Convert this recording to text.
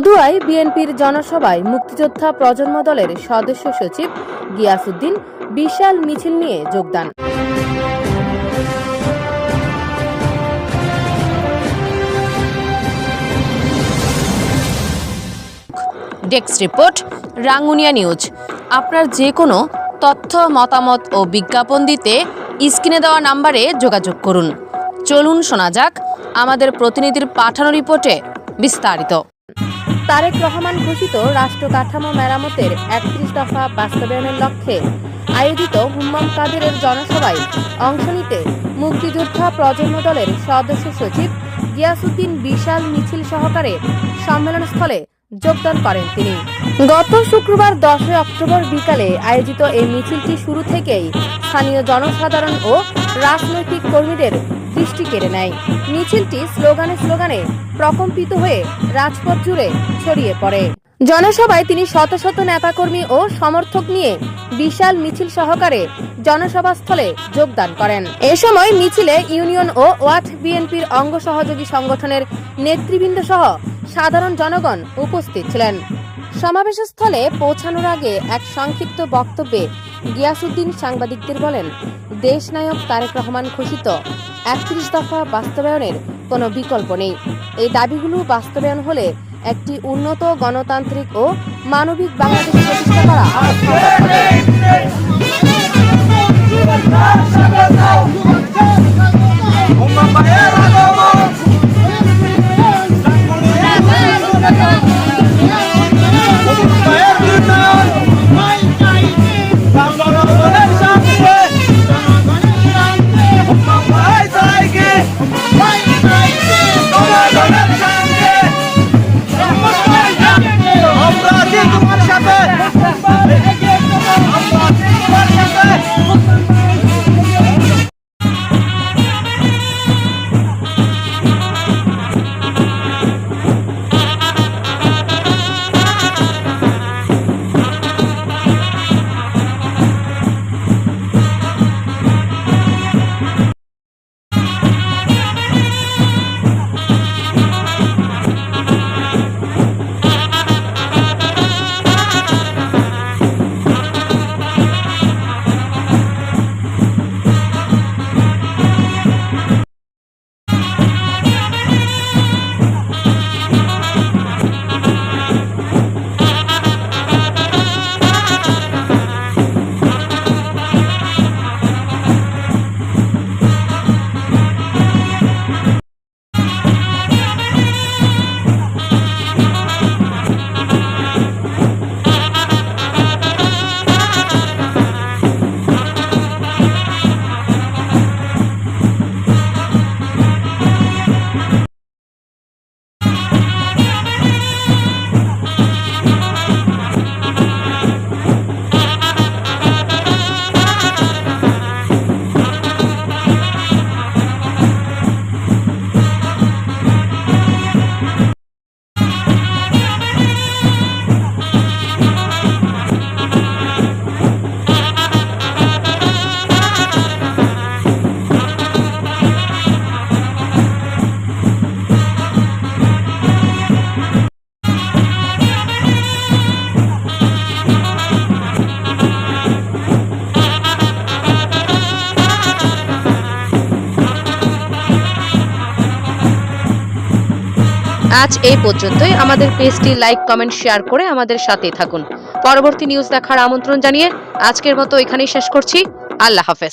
মধুয়ায় বিএনপির জনসভায় মুক্তিযোদ্ধা প্রজন্ম দলের সদস্য সচিব গিয়াসুদ্দিন বিশাল মিছিল নিয়ে যোগদান। Desk report, Rangunia news. আপনার যে কোনো তথ্য, মতামত ও বিজ্ঞাপন দিতে স্ক্রিনে দেওয়া নাম্বারে যোগাযোগ করুন। চলুন শোনা যাক আমাদের প্রতিনিধির পাঠানো রিপোর্টে বিস্তারিত। তারেক রহমান ঘোষিত রাষ্ট্র কাঠামো মেরামতের একত্রিশ দফা বাস্তবায়নের লক্ষ্যে আয়োজিত হুম্মাম কাদেরের জনসভায় অংশ নিতে মুক্তিযোদ্ধা প্রজন্ম দলের সদস্য সচিব গিয়াসুদ্দিন বিশাল মিছিল সহকারে সম্মেলনস্থলে যোগদান করেন তিনি। গত শুক্রবার দশই অক্টোবর বিকালে আয়োজিত এই মিছিলটি শুরু থেকেই স্থানীয় জনসাধারণ ও রাজনৈতিক কর্মীদের দৃষ্টি কেড়ে নেয়। মিছিলটি স্লোগানে স্লোগানে প্রকম্পিত হয়ে রাজপথ জুড়ে ছড়িয়ে পড়ে। জনসভায় তিনি শত শত নেতাকর্মী ও সমর্থক নিয়ে বিশাল মিছিল সহকারে জনসভাস্থলে যোগদান করেন। এ সময় মিছিলে ইউনিয়ন ও ওয়াট বিএনপির অঙ্গ সহযোগী সংগঠনের নেতৃবৃন্দ সহ সাধারণ জনগণ উপস্থিত ছিলেন। সমাবেশস্থলে পৌঁছানোর আগে এক সংক্ষিপ্ত বক্তব্যে গিয়াসুদ্দিন সাংবাদিকদের বলেন দেশনায়ক তারেক রহমান ঘোষিত একত্রিশ দফা বাস্তবায়নের কোনো বিকল্প নেই। এই দাবিগুলো বাস্তবায়ন হলে একটি উন্নত গণতান্ত্রিক ও মানবিক বাংলাদেশ প্রতিষ্ঠা করা। আজ এই পর্যন্তই। আমাদের পেজটি লাইক কমেন্ট শেয়ার করে আমাদের সাথেই থাকুন। পরবর্তী নিউজ দেখার আমন্ত্রণ জানিয়ে আজকের মতো এখানেই শেষ করছি। আল্লাহ হাফেজ।